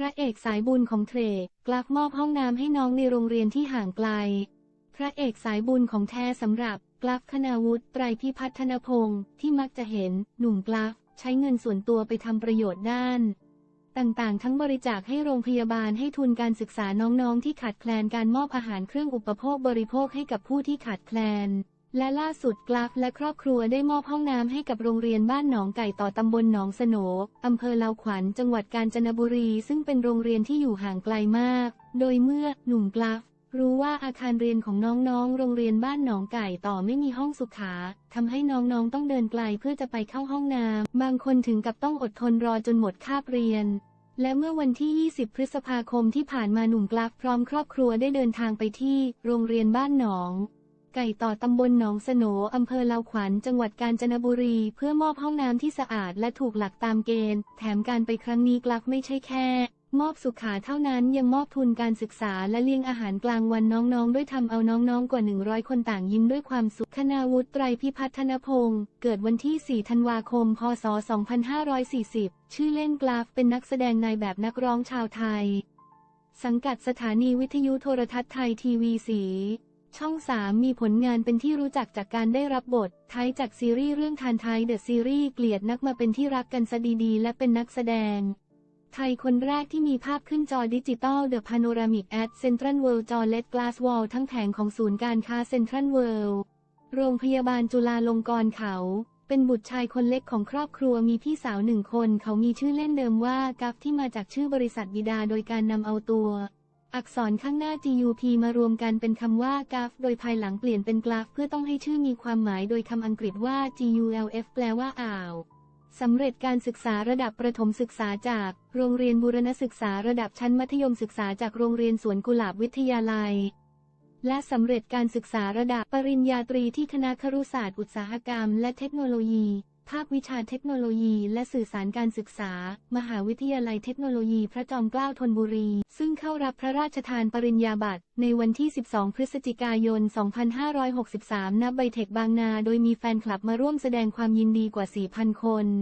พระเอกสายบุญของเทรกลักมอบห้องน้ำให้น้องในโรงเรียนที่ห่างไกล พระเอกสายบุญของแท้สำหรับกลักคณาวุฒิไตรพิพัฒนพงศ์ที่มักจะเห็นหนุ่มกลักใช้เงินส่วนตัวไปทำประโยชน์ด้าน ต่างๆ ทั้งบริจาคให้โรงพยาบาลให้ทุนการศึกษาน้องๆ ที่ขาดแคลนการมอบอาหารเครื่องอุปโภคบริโภคให้กับผู้ที่ขาดแคลน และล่าสุดกลักและครอบครัวได้มอบห้องน้ำให้กับโรงเรียนบ้านหนองไก่ต่อตำบลหนองสโหนอำเภอเลาขวัญ จังหวัดกาญจนบุรี ซึ่งเป็นโรงเรียนที่อยู่ห่างไกลมาก โดยเมื่อหนุ่มกลักรู้ว่าอาคารเรียนของน้องๆ โรงเรียนบ้านหนองไก่ต่อไม่มีห้องสุขาทำให้น้องๆ ต้องเดินไกลเพื่อจะไปเข้าห้องน้ำ บางคนถึงกับต้องอดทนรอจนหมดคาบเรียน และเมื่อวันที่ 20 พฤษภาคมที่ผ่านมาหนุ่มกลักพร้อมครอบครัวได้เดินทางไปที่โรงเรียนบ้านหนอง ไก่ต่อตำบลหนองสโนอำเภอเลาขวัญ จังหวัดกาญจนบุรี เพื่อมอบห้องน้ำที่สะอาดและถูกหลักตามเกณฑ์ แถมการไปครั้งนี้กลักไม่ใช่แค่ มอบสุขาเท่านั้นยังมอบทุนการศึกษาและเลี้ยงอาหารกลางวันน้องๆ ด้วยทำเอาน้องๆ กว่า 100 คนต่างยิ้มด้วยความสุขคณาวุฒิไตรพิพัฒนพงศ์เกิดวันที่ 4 ธันวาคม พศ 2540 ชื่อเล่นกราฟเป็นนักแสดงนายแบบนักร้องชาวไทย สังกัดสถานีวิทยุโทรทัศน์ไทยทีวีสี ช่อง 3 มีผลงานเป็นที่รู้จักจากการได้รับบท ไทยจากซีรีส์เรื่องทานไทยเดอะซีรีส์เกลียดนักมาเป็นที่รักกันซะดีๆ และเป็นนักแสดง ไทยคนแรกที่มีภาพขึ้นจอดิจิตอลเดอะพาโนรามิกแอดเซ็นทรัลเวิลด์จอเลดกลาสวอลทั้งแผงของศูนย์การค้าเซ็นทรัลเวิลด์โรงพยาบาลจุฬาลงกรณ์เขา เป็นบุตรชายคนเล็กของครอบครัวมีพี่สาวหนึ่งคน เขามีชื่อเล่นเดิมว่ากัฟที่มาจากชื่อบริษัทบิดาโดยการนำเอาตัว อักษรข้างหน้า GUP มารวมกันเป็นคำว่ากราฟ โดยภายหลังเปลี่ยนเป็นกราฟ เพื่อต้องให้ชื่อมีความหมายโดยคำอังกฤษว่า GULF แปลว่าอ่าวสำเร็จการศึกษาระดับประถมศึกษาจาก โรงเรียนบูรณศึกษาระดับชั้นมัธยมศึกษาจากโรงเรียนสวนกุหลาบวิทยาลัย และสำเร็จการศึกษาระดับปริญญาตรีที่คณะครุศาสตร์อุตสาหกรรม และเทคโนโลยี ภาควิชาเทคโนโลยีและสื่อสารการศึกษา มหาวิทยาลัยเทคโนโลยีพระจอมเกล้าธนบุรี ซึ่งเข้ารับพระราชทานปริญญาบัตรในวันที่ 12 พฤศจิกายน 2563 ณ ไบเทคบางนา โดยมีแฟนคลับมาร่วมแสดงความยินดีกว่า 4,000 คน